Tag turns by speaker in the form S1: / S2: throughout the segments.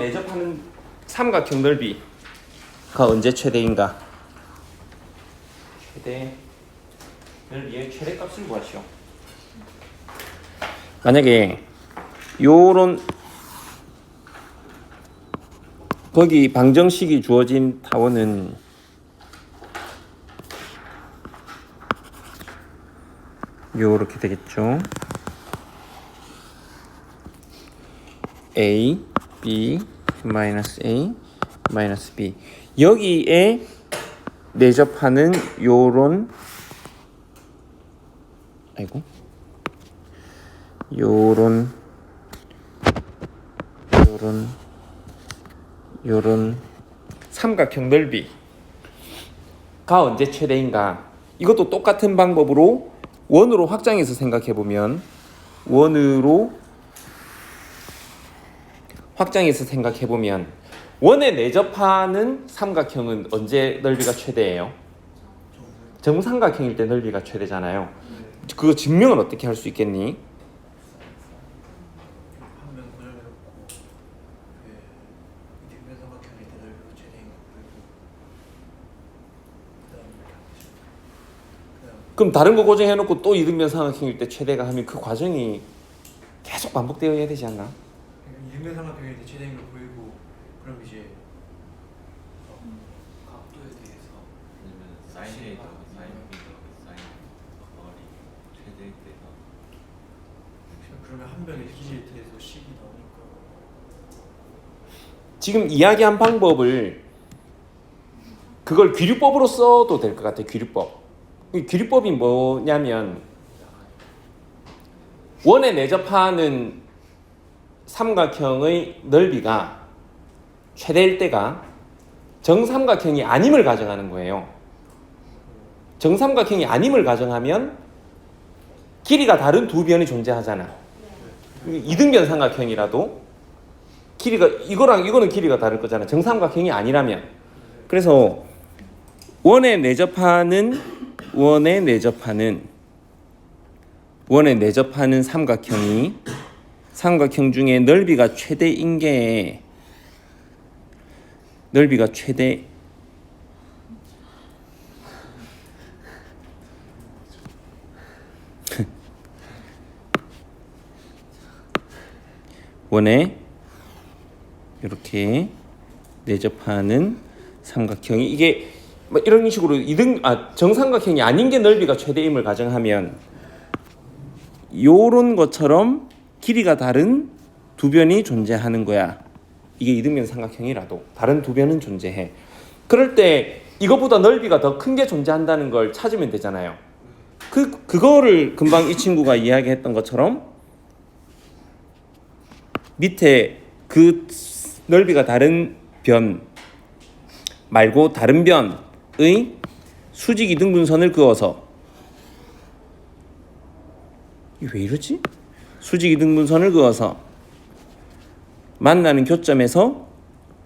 S1: 내접하는 삼각형 넓이가 언제 최대인가? 최대 넓이의 최대값을 구하시오. 만약에 요런 거기 방정식이 주어진 타원은 요렇게 되겠죠. A, B, 마이너스 A, 마이너스 B. 여기에 내접하는 요런 아이고 요런 요런 요런 삼각형 넓이가 언제 최대인가? 이것도 똑같은 방법으로 원으로 확장해서 생각해 보면 원으로 확장해서 생각해 보면 원에 내접하는 삼각형은 언제 넓이가 최대예요? 정삼각형일 때 넓이가 최대잖아요. 그거 증명을 어떻게 할 수 있겠니?
S2: 그
S1: 그럼 다른 거 고정해놓고 또 이등변 삼각형일 때 최대가 하면 그 과정이 계속 반복되어야 되지 않나?
S2: 이등변 삼각형의 대 최대인 걸 보이고 그럼 이제
S3: 각도에 대해서 아니면 사인 A더 사인 B더 사인 거리 최대 때가
S2: 그러면 한 길이에 대해서 식이 나오니까
S1: 지금 이야기한 방법을 그걸 귀류법으로 써도 될 것 같아. 귀류법. 이 귀류법이 뭐냐면 원에 내접하는 삼각형의 넓이가 최대일 때가 정삼각형이 아님을 가정하는 거예요. 정삼각형이 아님을 가정하면 길이가 다른 두 변이 존재하잖아. 이등변 삼각형이라도 길이가 이거랑 이거는 길이가 다를 거잖아. 정삼각형이 아니라면. 그래서 원에 내접하는 원에 내접하는 원에 내접하는 삼각형이 삼각형 중에 넓이가 최대인 게 넓이가 최대 원에 이렇게 내접하는 삼각형이 이게 뭐 이런 식으로 이등 아 정삼각형이 아닌 게 넓이가 최대임을 가정하면 요런 것처럼 길이가 다른 두 변이 존재하는 거야. 이게 이등변 삼각형이라도 다른 두 변은 존재해. 그럴 때 이거보다 넓이가 더 큰 게 존재한다는 걸 찾으면 되잖아요. 그 그거를 금방 이 친구가 이야기했던 것처럼 밑에 그 넓이가 다른 변 말고 다른 변의 수직 이등분선을 그어서 왜 이러지? 수직 이등분선을 그어서 만나는 교점에서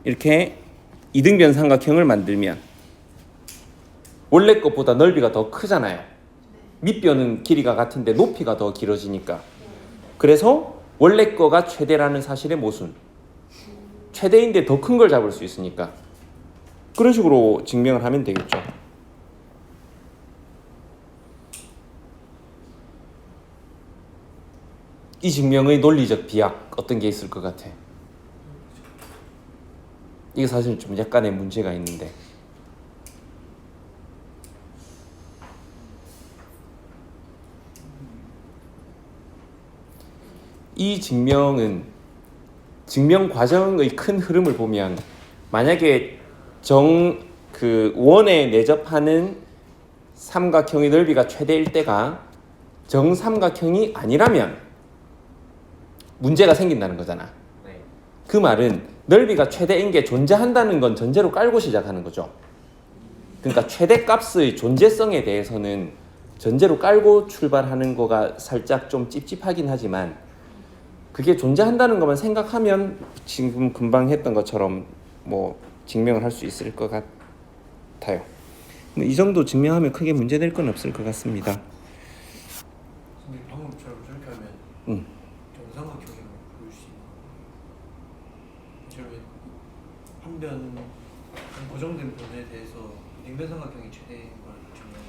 S1: 이렇게 이등변 삼각형을 만들면 원래 것보다 넓이가 더 크잖아요. 밑변은 길이가 같은데 높이가 더 길어지니까. 그래서 원래 거가 최대라는 사실의 모순. 최대인데 더 큰 걸 잡을 수 있으니까. 그런 식으로 증명을 하면 되겠죠. 이 증명의 논리적 비약 어떤 게 있을 것 같아? 이게 사실 좀 약간의 문제가 있는데. 이 증명은 증명 과정의 큰 흐름을 보면 만약에 정 그 원에 내접하는 삼각형의 넓이가 최대일 때가 정삼각형이 아니라면 문제가 생긴다는 거잖아.
S3: 네.
S1: 그 말은 넓이가 최대인 게 존재한다는 건 전제로 깔고 시작하는 거죠. 그러니까 최대 값의 존재성에 대해서는 전제로 깔고 출발하는 거가 살짝 좀 찝찝하긴 하지만 그게 존재한다는 것만 생각하면 지금 금방 했던 것처럼 뭐 증명을 할 수 있을 것 같아요. 이 정도 증명하면 크게 문제될 건 없을 것 같습니다.
S2: 근데 방금처럼 저렇게 하면
S1: 음.
S2: 정삼각형으로 보일 수 있는 거예요. 한변 한 고정된 변에 대해서 냉면 삼각형이 최대인 걸 증명해요.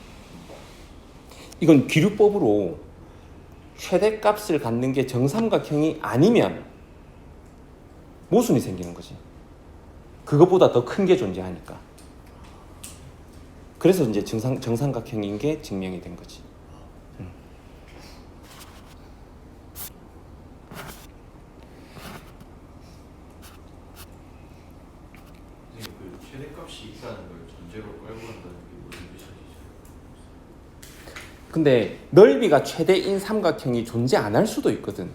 S1: 이건 기류법으로 최대값을 갖는 게 정삼각형이 아니면 모순이 생기는 거지. 그것보다 더 큰 게 존재하니까. 그래서 이제 정상, 정삼각형인 게 증명이 된 거지. 음.
S3: 선생님 그 최대값이 있다는 걸 전제로 깔고 한다는 게 무슨 뜻이죠?
S1: 근데 넓이가 최대인 삼각형이 존재 안 할 수도 있거든.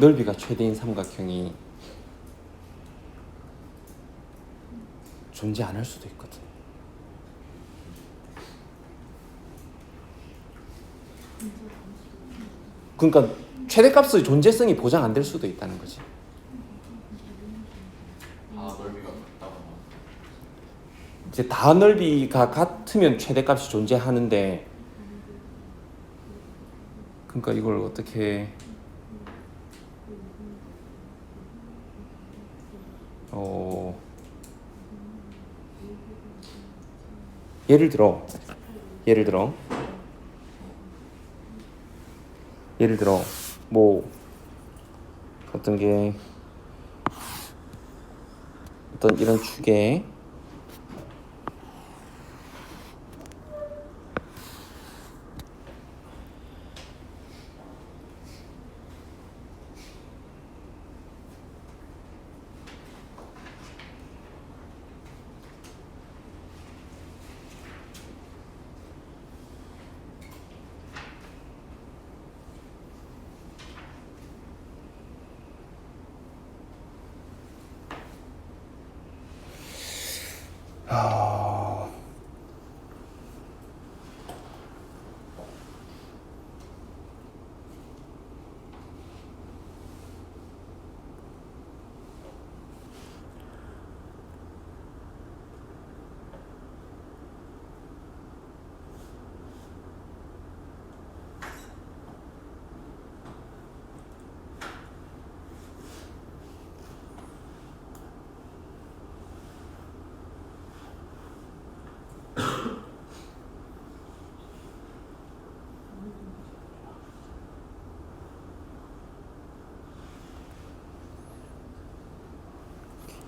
S1: 넓이가 최대인 삼각형이 존재 안 할 수도 있거든. 그러니까 최대값의 존재성이 보장 안 될 수도 있다는 거지.
S3: 아 넓이가 같다거나
S1: 이제 다 넓이가 같으면 최대값이 존재하는데 그러니까 이걸 어떻게 어 예를 들어 예를 들어 예를 들어 뭐 어떤 게 어떤 이런 축에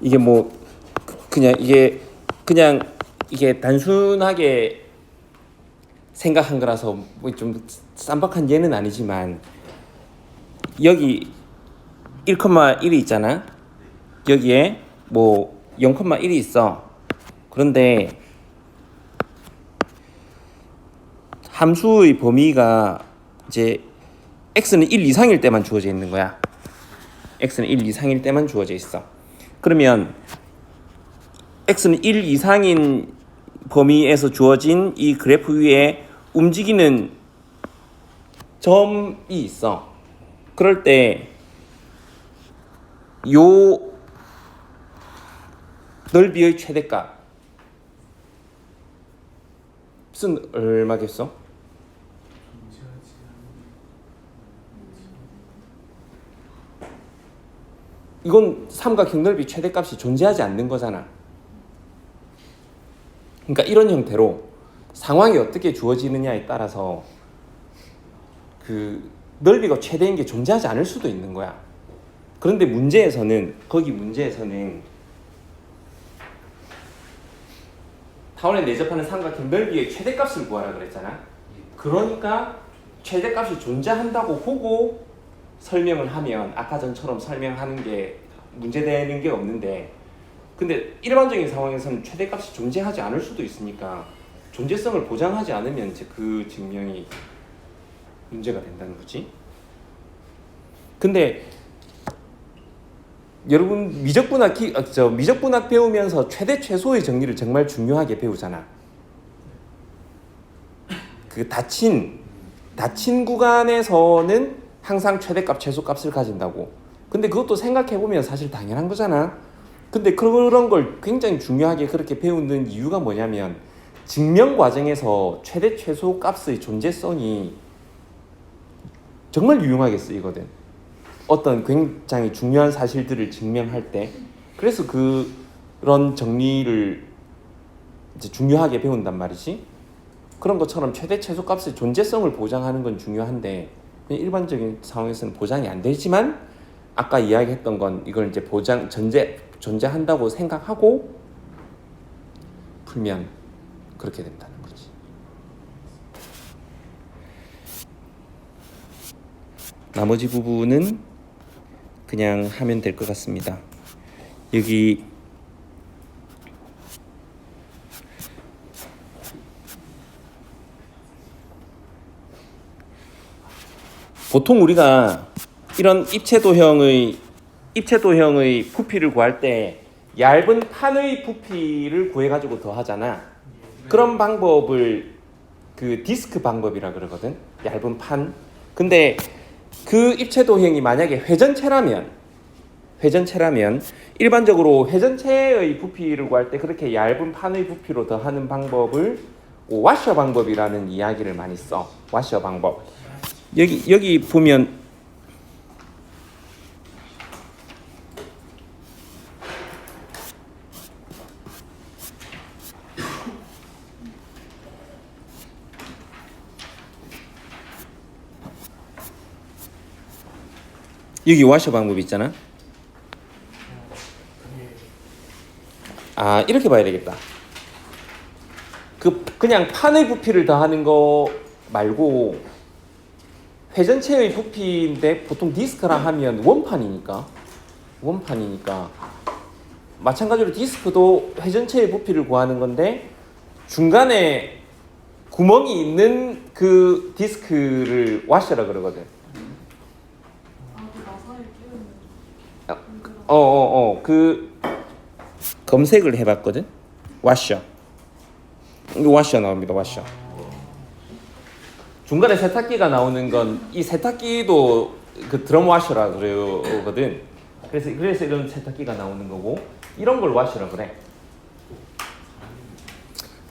S1: 이게 뭐 그- 그냥 이게 그냥 이게 단순하게 생각한 거라서 뭐 좀 쌈박한 예는 아니지만 여기 1,1이 있잖아. 여기에 뭐 0,1이 있어. 그런데 함수의 범위가 이제 x는 1 이상일 때만 주어져 있는 거야. x는 1 이상일 때만 주어져 있어. 그러면 x는 1 이상인 범위에서 주어진 이 그래프 위에 움직이는 점이 있어. 그럴 때 요 넓이의 최대값 은 얼마겠어? 이건 삼각형 넓이 최대값이 존재하지 않는 거잖아. 그러니까 이런 형태로 상황이 어떻게 주어지느냐에 따라서 그 넓이가 최대인 게 존재하지 않을 수도 있는 거야. 그런데 문제에서는 거기 문제에서는 타원에 내접하는 삼각형 넓이의 최대값을 구하라 그랬잖아. 그러니까 최대값이 존재한다고 보고 설명을 하면 아까 전처럼 설명하는 게 문제되는 게 없는데 근데 일반적인 상황에서는 최대값이 존재하지 않을 수도 있으니까 존재성을 보장하지 않으면 이제 그 증명이 문제가 된다는 거지. 근데 여러분 미적분학 기, 아, 저 미적분학 배우면서 최대 최소의 정리를 정말 중요하게 배우잖아. 그 닫힌 닫힌 구간에서는 항상 최대값 최소값을 가진다고. 근데 그것도 생각해 보면 사실 당연한 거잖아. 근데 그런 걸 굉장히 중요하게 그렇게 배우는 이유가 뭐냐면 증명 과정에서 최대 최소 값의 존재성이 정말 유용하게 쓰이거든. 어떤 굉장히 중요한 사실들을 증명할 때 그래서 그, 그런 정리를 이제 중요하게 배운단 말이지. 그런 것처럼 최대 최소 값의 존재성을 보장하는 건 중요한데 일반적인 상황에서는 보장이 안 되지만 아까 이야기했던 건 이걸 이제 보장 전제 존재한다고 생각하고 풀면 그렇게 된다는 거지. 나머지 부분은 그냥 하면 될 것 같습니다. 여기 보통 우리가 이런 입체도형의 입체도형의 부피를 구할 때 얇은 판의 부피를 구해 가지고 더하잖아. 그런 방법을 그 디스크 방법이라 그러거든. 얇은 판. 근데 그 입체도형이 만약에 회전체라면 회전체라면 일반적으로 회전체의 부피를 구할 때 그렇게 얇은 판의 부피로 더하는 방법을 와셔 방법이라는 이야기를 많이 써. 와셔 방법. 여기 여기 보면 여기 와셔 방법 있잖아. 아 이렇게 봐야 되겠다. 그 그냥 판의 부피를 더하는 거 말고 회전체의 부피인데 보통 디스크라 하면 원판이니까 원판이니까 마찬가지로 디스크도 회전체의 부피를 구하는 건데 중간에 구멍이 있는 그 디스크를 와셔라 그러거든.
S4: 끼우는
S1: 아, 어어 어 그 검색을 해봤거든. 와셔. 이거 와셔 나옵니다. 와셔. 중간에 세탁기가 나오는 건 이 세탁기도 그 드럼 와셔라 그러거든. 그래서 그래서 이런 세탁기가 나오는 거고 이런 걸 와셔라 그래.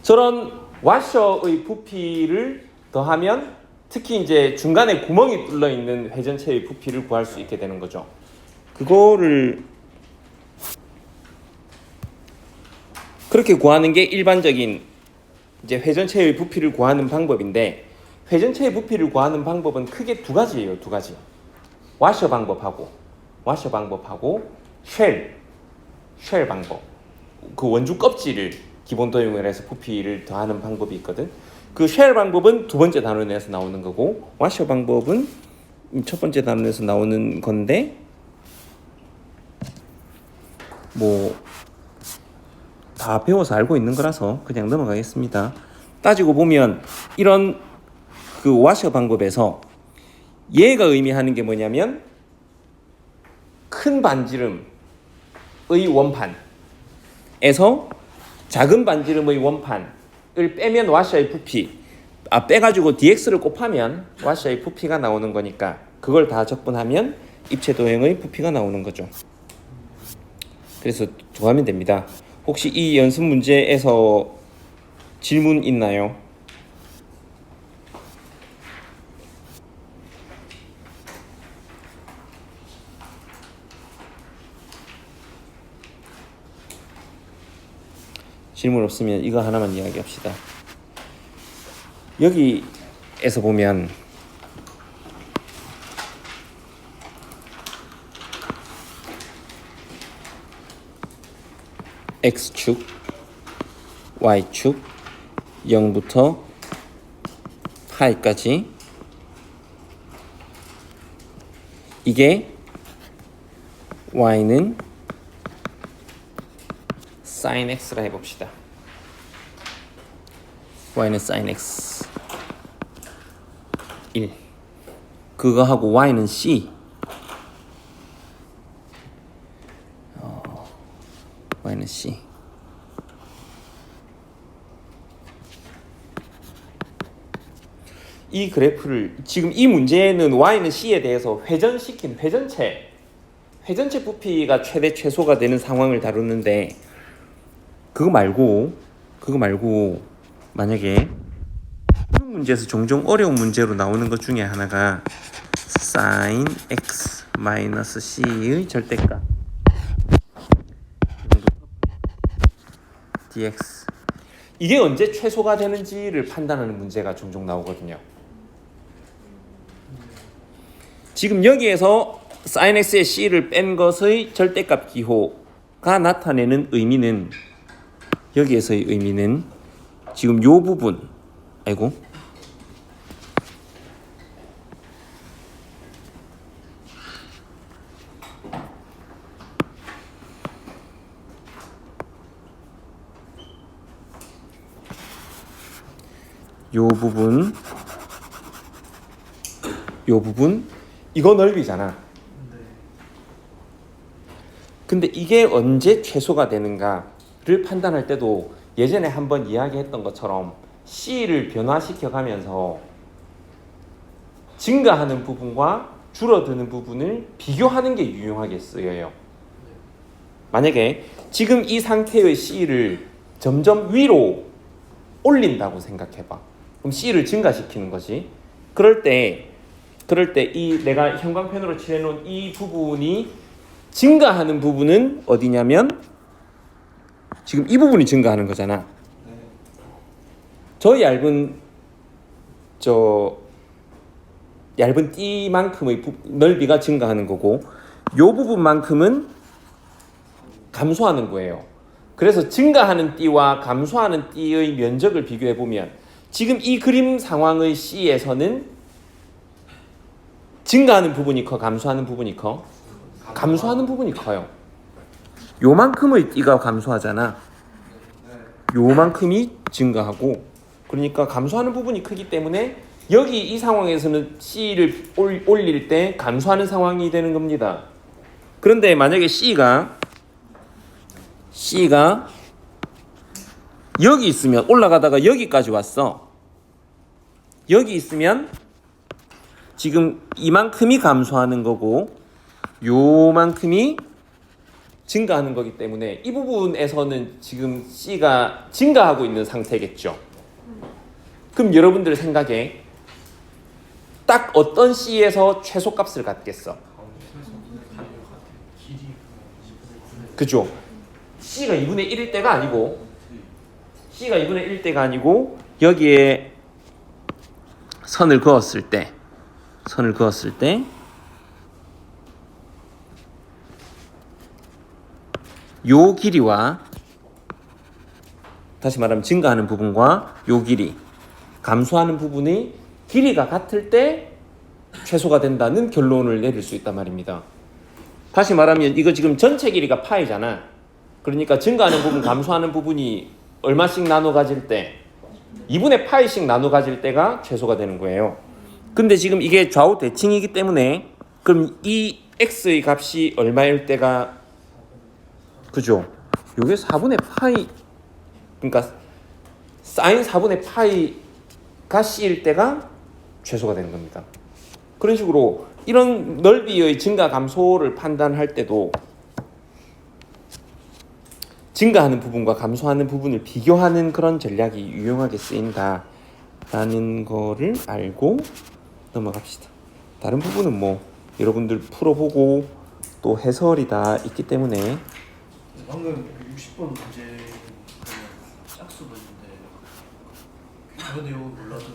S1: 저런 와셔의 부피를 더하면 특히 이제 중간에 구멍이 뚫려 있는 회전체의 부피를 구할 수 있게 되는 거죠. 그거를 그렇게 구하는 게 일반적인 이제 회전체의 부피를 구하는 방법인데 회전체의 부피를 구하는 방법은 크게 두 가지예요. 두 가지. 와셔 방법하고 와셔 방법하고 쉘 쉘 방법. 그 원주 껍질을 기본 도형을 해서 부피를 더하는 방법이 있거든. 그 쉘 방법은 두 번째 단원 에서 나오는 거고 와셔 방법은 첫 번째 단원에서 나오는 건데 뭐 다 배워서 알고 있는 거라서 그냥 넘어가겠습니다. 따지고 보면 이런 그 와셔 방법에서 얘가 의미하는 게 뭐냐면 큰 반지름의 원판에서 작은 반지름의 원판을 빼면 와셔의 부피 아 빼가지고 dx를 곱하면 와셔의 부피가 나오는 거니까 그걸 다 적분하면 입체 도형의 부피가 나오는 거죠. 그래서 좋아하면 됩니다. 혹시 이 연습 문제에서 질문 있나요? 질문 없으면 이거 하나만 이야기합시다. 여기에서 보면 x축, y축, 0부터 파이까지 이게 y는 sin x라 해봅시다. y는 sin x. 1 그거 하고 y는 c. 어, y는 c. 이 그래프를 지금 이 문제는 y는 c에 대해서 회전시킨 회전체 회전체 부피가 최대 최소가 되는 상황을 다루는데 그거 말고 그거 말고 만약에 이런 문제에서 종종 어려운 문제로 나오는 것 중에 하나가 sin x 마이너스 c의 절대값 dx 이게 언제 최소가 되는지를 판단하는 문제가 종종 나오거든요. 지금 여기에서 sin x의 c를 뺀 것의 절대값 기호가 나타내는 의미는 여기에서의 의미는 지금 요 부분 아이고 요 부분 요 부분 이거 넓이잖아.
S2: 네.
S1: 근데 이게 언제 최소가 되는가 를 판단할 때도 예전에 한번 이야기했던 것처럼 C를 변화시켜 가면서 증가하는 부분과 줄어드는 부분을 비교하는 게 유용하게 쓰여요. 만약에 지금 이 상태의 C를 점점 위로 올린다고 생각해 봐. 그럼 C를 증가시키는 거지. 그럴 때 그럴 때 이 내가 형광펜으로 칠해 놓은 이 부분이 증가하는 부분은 어디냐면 지금 이 부분이 증가하는 거잖아.
S2: 네.
S1: 저 얇은 저 얇은 띠만큼의 부- 넓이가 증가하는 거고 요 부분만큼은 감소하는 거예요. 그래서 증가하는 띠와 감소하는 띠의 면적을 비교해 보면 지금 이 그림 상황의 C에서는 증가하는 부분이 커 감소하는 부분이 커 감소하는 부분이 커요. 요만큼의 띠가 감소하잖아. 요만큼이 증가하고 그러니까 감소하는 부분이 크기 때문에 여기 이 상황에서는 C를 올- 올릴 때 감소하는 상황이 되는 겁니다. 그런데 만약에 C가 C가 여기 있으면 올라가다가 여기까지 왔어. 여기 있으면 지금 이만큼이 감소하는 거고 요만큼이 증가하는 거기 때문에 이 부분에서는 지금 C가 증가하고 있는 상태겠죠. 그럼 여러분들 생각에 딱 어떤 C에서 최소값을 갖겠어? 그죠? C가 2분의 1일 때가 아니고 C가 2분의 1일 때가 아니고 여기에 선을 그었을 때 선을 그었을 때 요 길이와 다시 말하면 증가하는 부분과 요 길이 감소하는 부분의 길이가 같을 때 최소가 된다는 결론을 내릴 수 있단 말입니다. 다시 말하면 이거 지금 전체 길이가 파이잖아. 그러니까 증가하는 부분, 감소하는 부분이 얼마씩 나눠 가질 때 2분의 파이씩 나눠 가질 때가 최소가 되는 거예요. 근데 지금 이게 좌우 대칭이기 때문에 그럼 이 x의 값이 얼마일 때가 그죠? 요게 4분의 파이 그러니까 사인 4분의 파이가 c일 때가 최소가 되는 겁니다. 그런 식으로 이런 넓이의 증가 감소를 판단할 때도 증가하는 부분과 감소하는 부분을 비교하는 그런 전략이 유용하게 쓰인다라는 거를 알고 넘어갑시다. 다른 부분은 뭐 여러분들 풀어보고 또 해설이 다 있기 때문에
S2: 방금 그 60번 문제 짝수 문제인데 그 내용을 몰라도